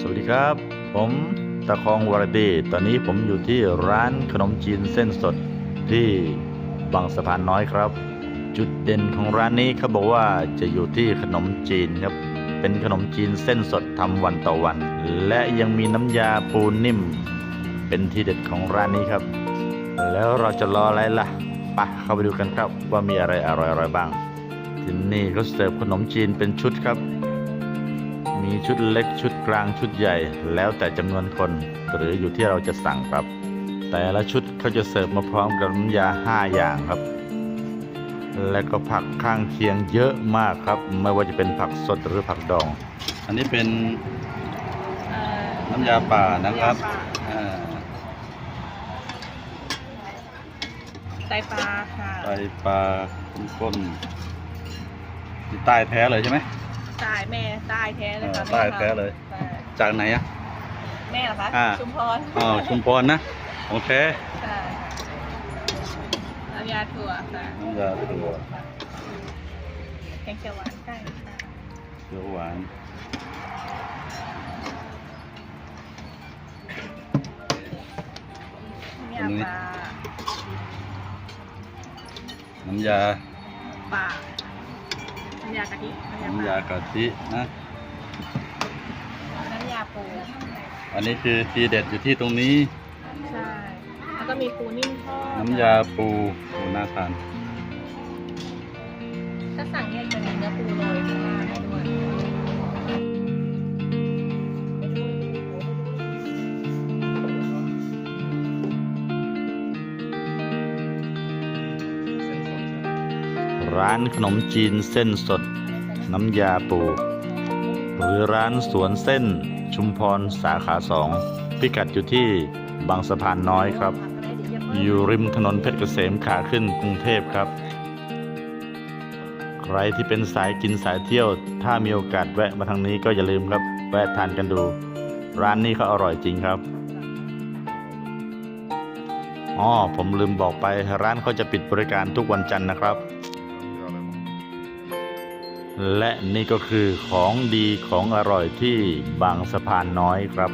สวัสดีครับ ผมตะคองวรดีตอนนี้ผมอยู่ที่ร้านขนมจีนเส้นสดที่บางสะพานน้อยครับ จุดเด่นของร้านนี้เขาบอกว่าจะอยู่ที่ขนมจีนครับ เป็นขนมจีนเส้นสดทำวันต่อวัน และยังมีน้ำยาปูนิ่ม เป็นที่เด็ดของร้านนี้ครับ แล้วเราจะรออะไรล่ะไปะเข้าไปดูกันครับว่ามีอะไรอร่อยๆบ้างที่นี่เขาเสิร์ฟขนมจีนเป็นชุดครับ มีชุดเล็กชุดกลางชุดใหญ่ แล้วแต่จำนวนคน หรืออยู่ที่เราจะสั่งครับ แต่ละชุดเขาจะเสิร์ฟมาพร้อมกับน้ำยา 5 อย่างครับ และก็ผักข้างเคียงเยอะมากครับ ไม่ว่าจะเป็นผักสดหรือผักดอง อันนี้เป็นเอ่อน้ำยาป่านะครับำยาป่าอ่าไตปลาค่ะไตปลาข้นๆที่ใต้แท้เลยใช่ไหม ตายแม่ตายแท้เลยค่ะเออใต้แท้เลยใช่จากไหนอะ แม่เหรอคะอ่า ชุมพรอ๋อชุมพรนะโอเคใช่น้ำยาถั่วค่ะน้ำยาถั่วแกงเขียวหวานไก่ค่ะเขียวหวานน้ำยาปลาน้ำยาปลา น้ำยากะทิน้ำยากะทินะน้ำยาปูอันนี้คือทีเด็ดอยู่ที่ตรงนี้ ใช่ แล้วก็มีปูนิ่มทอดน้ำยาปูปูน่าทานถ้าสั่งเนี่ยจะมีเนื้อปู ร้านขนมจีนเส้นสด น้ำยาปู หรือร้านสวนเส้นชุมพรสาขาสองพิกัดอยู่ที่บางสะพานน้อยครับ อยู่ริมถนนเพชรเกษมขาขึ้นกรุงเทพครับ ใครที่เป็นสายกินสายเที่ยว ถ้ามีโอกาสแวะมาทางนี้ก็อย่าลืมครับ แวะทานกันดู ร้านนี้เขาอร่อยจริงครับอ๋อผมลืมบอกไปร้านเขาจะปิดบริการทุกวันจันทร์นะครับ และนี่ก็คือของดีของอร่อยที่บางสะพานน้อยครับ